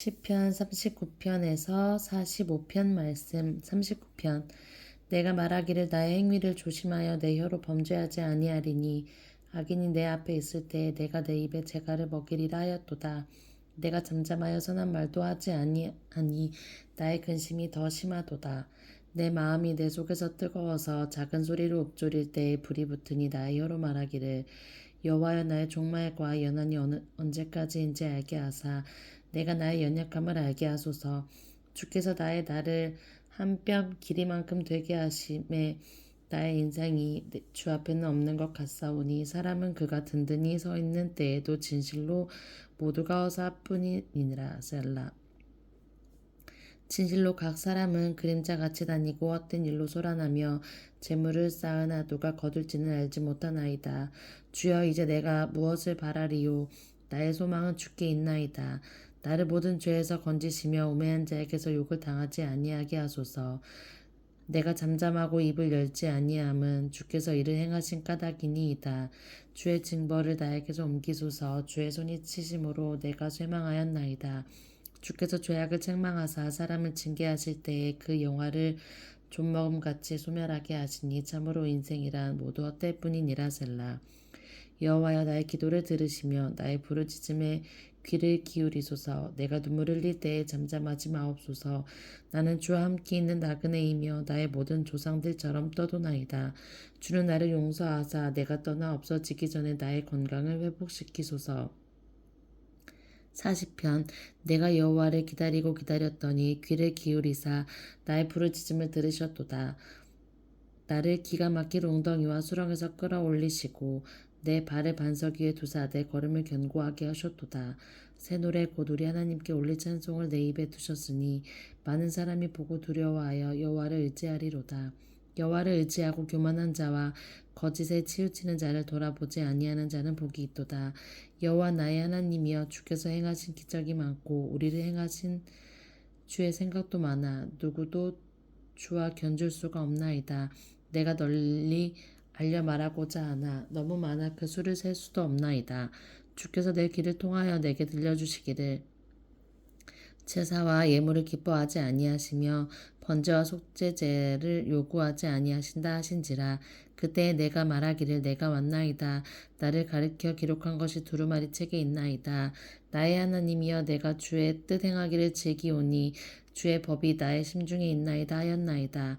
시편 39편에서 45편 말씀 39편. 내가 말하기를 나의 행위를 조심하여 내 혀로 범죄하지 아니하리니 악인이 내 앞에 있을 때에 내가 내 입에 재갈을 먹이리라 하였도다. 내가 잠잠하여 선한 말도 하지 아니하니 나의 근심이 더 심하도다. 내 마음이 내 속에서 뜨거워서 작은 소리로 읊조릴 때에 불이 붙으니 나의 혀로 말하기를 여호와여 나의 종말과 연한이 어느, 언제까지인지 알게 하사 내가 나의 연약함을 알게 하소서 주께서 나의 나를 한 뼘 길이만큼 되게 하심에 나의 인생이 주 앞에는 없는 것 같사오니 사람은 그가 든든히 서 있는 때에도 진실로 모두가 어사뿐이니라 셀라 진실로 각 사람은 그림자같이 다니고 헛된 일로 소란하며 재물을 쌓으나 누가 거둘지는 알지 못하나이다. 주여 이제 내가 무엇을 바라리요 나의 소망은 주께 있나이다. 나를 모든 죄에서 건지시며 우매한 자에게서 욕을 당하지 아니하게 하소서. 내가 잠잠하고 입을 열지 아니함은 주께서 이를 행하신 까닭이니이다. 주의 징벌을 나에게서 옮기소서. 주의 손이 치심으로 내가 쇠망하였나이다. 주께서 죄악을 책망하사 사람을 징계하실 때에 그 영화를 존먹음같이 소멸하게 하시니 참으로 인생이란 모두 헛될 뿐이니라 셀라. 여호와여 나의 기도를 들으시며 나의 부르짖음에 귀를 기울이소서. 내가 눈물을 흘릴 때에 잠잠하지 마옵소서. 나는 주와 함께 있는 나그네이며 나의 모든 조상들처럼 떠도나이다. 주는 나를 용서하사 내가 떠나 없어지기 전에 나의 건강을 회복시키소서. 40편 내가 여호와를 기다리고 기다렸더니 귀를 기울이사 나의 부르짖음을 들으셨도다. 나를 기가 막힐 웅덩이와 수렁에서 끌어올리시고 내 발을 반석 위에 두사 내 걸음을 견고하게 하셨도다. 새 노래 고두리 하나님께 올릴 찬송을 내 입에 두셨으니 많은 사람이 보고 두려워하여 여호와를 의지하리로다. 여호와를 의지하고 교만한 자와 거짓에 치우치는 자를 돌아보지 아니하는 자는 복이 있도다. 여호와 나의 하나님이여 주께서 행하신 기적이 많고 우리를 행하신 주의 생각도 많아 누구도 주와 견줄 수가 없나이다. 내가 널리 알려 말하고자 하나 너무 많아 그 수를 셀 수도 없나이다. 주께서 내 귀를 통하여 내게 들려주시기를. 제사와 예물을 기뻐하지 아니하시며 번제와 속죄제를 요구하지 아니하신다 하신지라. 그때 내가 말하기를 내가 왔나이다. 나를 가르켜 기록한 것이 두루마리 책에 있나이다. 나의 하나님이여 내가 주의 뜻 행하기를 즐기오니 주의 법이 나의 심중에 있나이다 하였나이다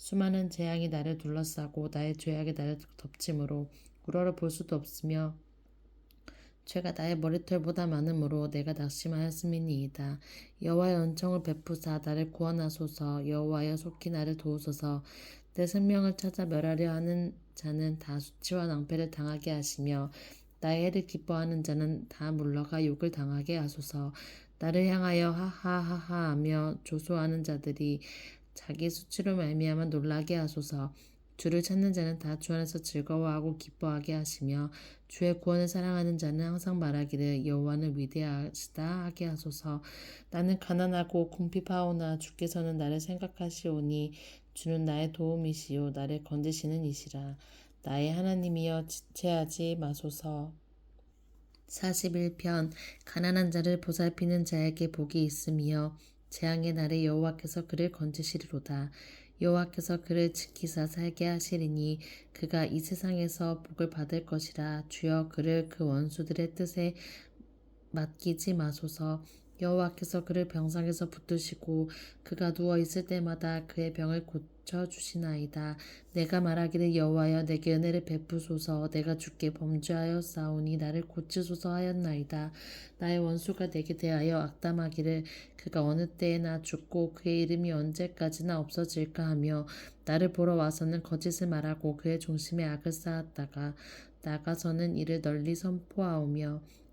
수많은 재앙이 나를 둘러싸고 나의 죄악이 나를 덮침으로 우러러 볼 수도 없으며 죄가 나의 머리털보다 많으므로 내가 낙심하였음이니이다. 여호와의 은총을 베푸사 나를 구원하소서. 여호와여 속히 나를 도우소서. 내 생명을 찾아 멸하려 하는 자는 다 수치와 낭패를 당하게 하시며 나의 해를 기뻐하는 자는 다 물러가 욕을 당하게 하소서. 나를 향하여 하하하하 하며 조소하는 자들이 자기 수치로 말미암아 놀라게 하소서. 주를 찾는 자는 다 주 안에서 즐거워하고 기뻐하게 하시며 주의 구원을 사랑하는 자는 항상 말하기를 여호와는 위대하시다 하게 하소서. 나는 가난하고 궁핍하오나 주께서는 나를 생각하시오니 주는 나의 도움이시요 나를 건지시는 이시라. 나의 하나님이여 지체하지 마소서. 41편 가난한 자를 보살피는 자에게 복이 있으며 재앙의 날에 여호와께서 그를 건지시리로다. 여호와께서 그를 지키사 살게 하시리니 그가 이 세상에서 복을 받을 것이라 주여 그를 그 원수들의 뜻에 맡기지 마소서 여호와께서 그를 병상에서 붙드시고 그가 누워 있을 때마다 그의 병을 고쳐 주시나이다. 내가 말하기를 여호와여 내게 은혜를 베푸소서. 내가 주께 범죄하여 싸우니 나를 고치소서 하였나이다. 나의 원수가 내게 대하여 악담하기를 그가 어느 때에나 죽고 그의 이름이 언제까지나 없어질까 하며 나를 보러 와서는 거짓을 말하고 그의 중심에 악을 쌓았다가 나가서는 이를 널리 선포하오며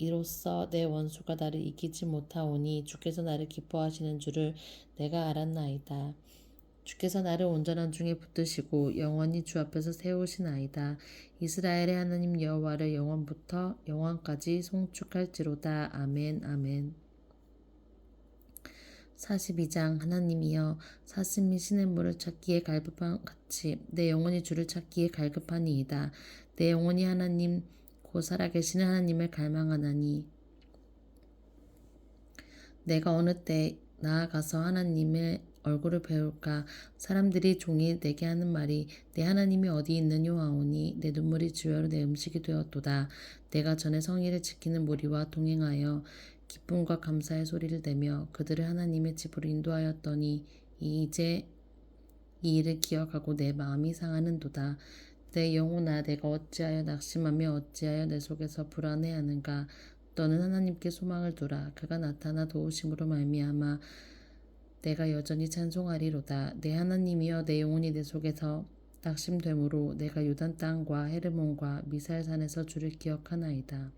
이로써 내 원수가 나를 이기지 못하오니 주께서 나를 기뻐하시는 줄을 내가 알았나이다. 주께서 나를 온전한 중에 붙드시고 영원히 주 앞에서 세우시나이다. 이스라엘의 하나님 여호와를 영원부터 영원까지 송축할지로다. 아멘 아멘. 42장 하나님이여 사슴이 시냇물을 찾기에 갈급한 같이 내 영혼이 주를 찾기에 갈급하니이다. 내 영혼이 하나님 곧 살아계시는 하나님을 갈망하나니 내가 어느 때 나아가서 하나님의 얼굴을 배울까? 사람들이 종이 내게 하는 말이 내 하나님이 어디 있느뇨 하오니 내 눈물이 주여로 내 음식이 되었도다. 내가 전에 성의를 지키는 무리와 동행하여 기쁨과 감사의 소리를 내며 그들을 하나님의 집으로 인도하였더니 이제 이 일을 기억하고 내 마음이 상하는도다 내 영혼아 내가 어찌하여 낙심하며 어찌하여 내 속에서 불안해하는가? 너는 하나님께 소망을 두라. 그가 나타나 도우심으로 말미암아 내가 여전히 찬송하리로다. 내 하나님이여 내 영혼이 내 속에서 낙심되므로 내가 요단 땅과 헤르몬과 미살산에서 주를 기억하나이다.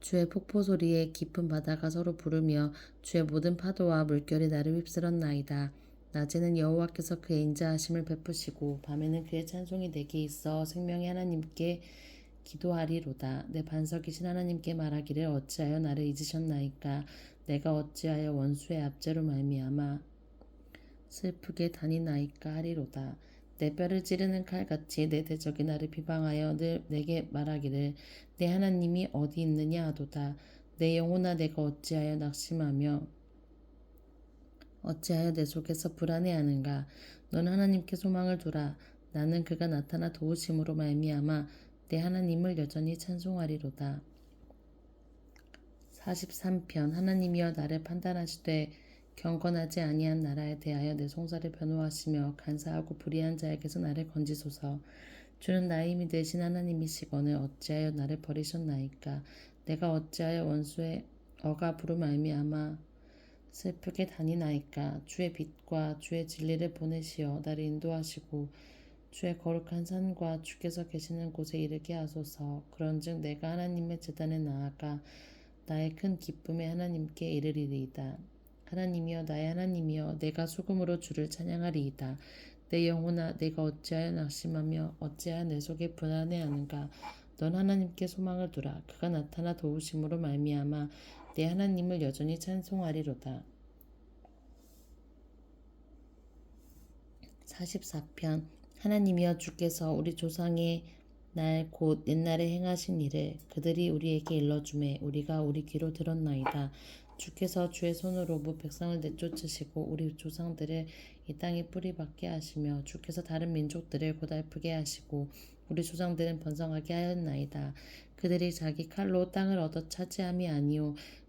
주의 폭포 소리에 깊은 바다가 서로 부르며 주의 모든 파도와 물결이 나를 휩쓸었나이다 낮에는 여호와께서 그의 인자하심을 베푸시고 밤에는 그의 찬송이 내게 있어 생명의 하나님께 기도하리로다. 내 반석이신 하나님께 말하기를 어찌하여 나를 잊으셨나이까? 내가 어찌하여 원수의 압제로 말미암아 슬프게 다니나이까 하리로다. 내 뼈를 찌르는 칼같이 내 대적이 나를 비방하여 늘 내게 말하기를 내 하나님이 어디 있느냐 하도다. 내 영혼아 내가 어찌하여 낙심하며 어찌하여 내 속에서 불안해하는가? 너는 하나님께 소망을 두라. 나는 그가 나타나 도우심으로 말미암아 내 하나님을 여전히 찬송하리로다. 43편 하나님이여 나를 판단하시되 경건하지 아니한 나라에 대하여 내 송사를 변호하시며 간사하고 불의한 자에게서 나를 건지소서. 주는 나의 힘이 되신 하나님이시거늘 어찌하여 나를 버리셨나이까? 내가 어찌하여 원수의 억압으로 말미암아 슬프게 다니나이까 주의 빛과 주의 진리를 보내시어 나를 인도하시고 주의 거룩한 산과 주께서 계시는 곳에 이르게 하소서. 그런즉 내가 하나님의 재단에 나아가 나의 큰 기쁨의 하나님께 이르리이다. 하나님이여 나의 하나님이여 내가 소금으로 주를 찬양하리이다. 내 영혼아 내가 어찌하여 낙심하며 어찌하여 내 속에 불안해하는가? 넌 하나님께 소망을 두라. 그가 나타나 도우심으로 말미암아 내 하나님을 여전히 찬송하리로다. 44편 하나님이여 주께서 우리 조상의 날 곧 옛날에 행하신 일을 그들이 우리에게 일러주매 우리가 우리 귀로 들었나이다. 주께서 주의 손으로 무 백성을 내쫓으시고 우리 조상들을 이 땅에 뿌리박게 하시며 주께서 다른 민족들을 고달프게 하시고 우리 조상들은 번성하게 하였나이다. 그들이 자기 칼로 땅을 얻어 차지함이 아니요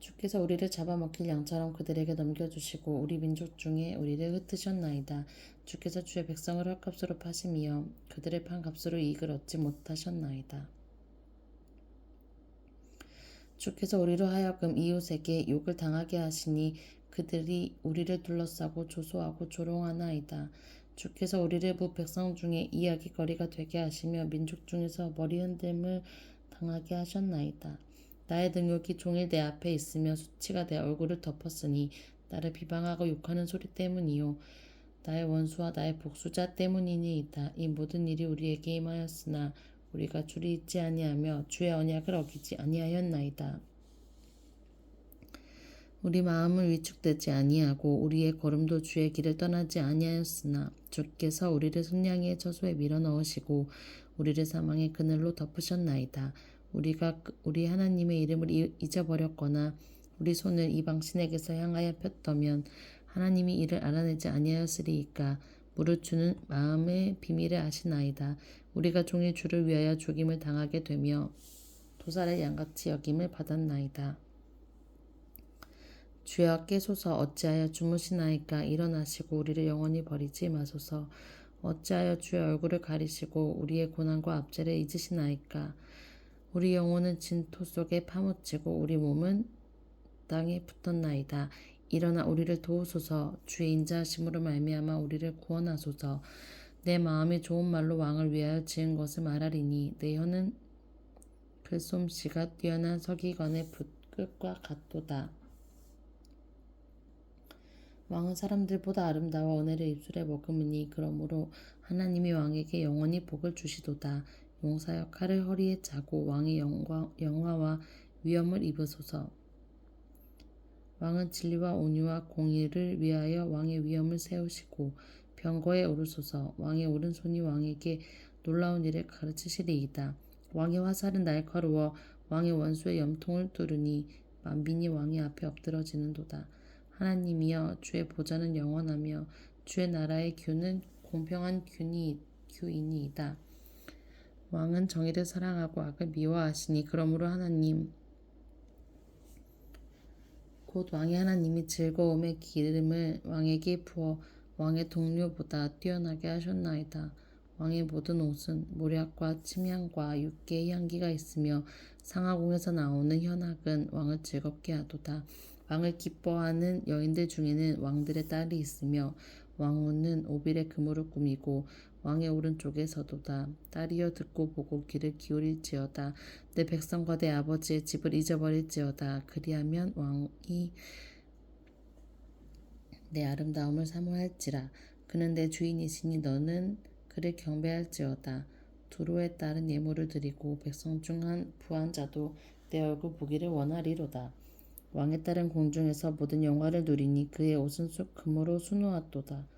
주께서 우리를 잡아먹힐 양처럼 그들에게 넘겨주시고 우리 민족 중에 우리를 흩으셨나이다. 주께서 주의 백성을 헐값으로 파심이여 그들의 판 값으로 이익을 얻지 못하셨나이다. 주께서 우리로 하여금 이웃에게 욕을 당하게 하시니 그들이 우리를 둘러싸고 조소하고 조롱하나이다. 주께서 우리를 무 백성 중에 이야기거리가 되게 하시며 민족 중에서 머리 흔듦을 당하게 하셨나이다. 나의 능욕이 종일 내 앞에 있으며 수치가 내 얼굴을 덮었으니 나를 비방하고 욕하는 소리 때문이요 나의 원수와 나의 복수자 때문이니이다. 이 모든 일이 우리에게 임하였으나 우리가 줄이 있지 아니하며 주의 언약을 어기지 아니하였나이다. 우리 마음을 위축되지 아니하고 우리의 걸음도 주의 길을 떠나지 아니하였으나 주께서 우리를 손냥이의 처소에 밀어 넣으시고 우리를 사망의 그늘로 덮으셨나이다. 우리가 그- 우리 하나님의 이름을 이- 잊어버렸거나 우리 손을 이방 신에게서 향하여 폈다면 하나님이 이를 알아내지 아니하였으리이까 무릇 주는 마음의 비밀을 아시나이다. 우리가 종일 주를 위하여 죽임을 당하게 되며 도살의 양같이 여김을 받았나이다. 주여 깨소서 어찌하여 주무시나이까 일어나시고 우리를 영원히 버리지 마소서 어찌하여 주의 얼굴을 가리시고 우리의 고난과 압제를 잊으시나이까 우리 영혼은 진토 속에 파묻히고 우리 몸은 땅에 붙었나이다. 일어나 우리를 도우소서. 주의 인자하심으로 말미암아 우리를 구원하소서. 내 마음이 좋은 말로 왕을 위하여 지은 것을 말하리니 내 혀는 글솜씨가 뛰어난 서기관의 붓끝과 같도다. 왕은 사람들보다 아름다워 은혜를 입술에 머금으니 그러므로 하나님이 왕에게 영원히 복을 주시도다. 용사여 칼을 허리에 차고 왕의 영광, 영화와 위엄을 입으소서. 왕은 진리와 온유와 공의를 위하여 왕의 위엄을 세우시고 병거에 오르소서. 왕의 오른손이 왕에게 놀라운 일을 가르치시리이다. 왕의 화살은 날카로워 왕의 원수의 염통을 뚫으니 만빈이 왕의 앞에 엎드러지는도다. 하나님이여 주의 보좌는 영원하며 주의 나라의 규는 공평한 규니, 규이니이다. 왕은 정의를 사랑하고 악을 미워하시니 그러므로 하나님 곧 왕의 하나님이 즐거움의 기름을 왕에게 부어 왕의 동료보다 뛰어나게 하셨나이다. 왕의 모든 옷은 모략과 침향과 육개의 향기가 있으며 상하공에서 나오는 현악은 왕을 즐겁게 하도다. 왕을 기뻐하는 여인들 중에는 왕들의 딸이 있으며 왕후는 오빌의 금으로 꾸미고 왕의 오른쪽에 서도다. 딸이여 듣고 보고 귀를 기울일지어다. 내 백성과 내 아버지의 집을 잊어버릴지어다. 그리하면 왕이 내 아름다움을 사모할지라. 그는 내 주인이시니 너는 그를 경배할지어다. 두로의 딸은 예물을 드리고 백성 중 한 부한 자도 내 얼굴 보기를 원하리로다. 왕의 딸은 공중에서 모든 영화를 누리니 그의 옷은 수, 금으로 수놓았도다.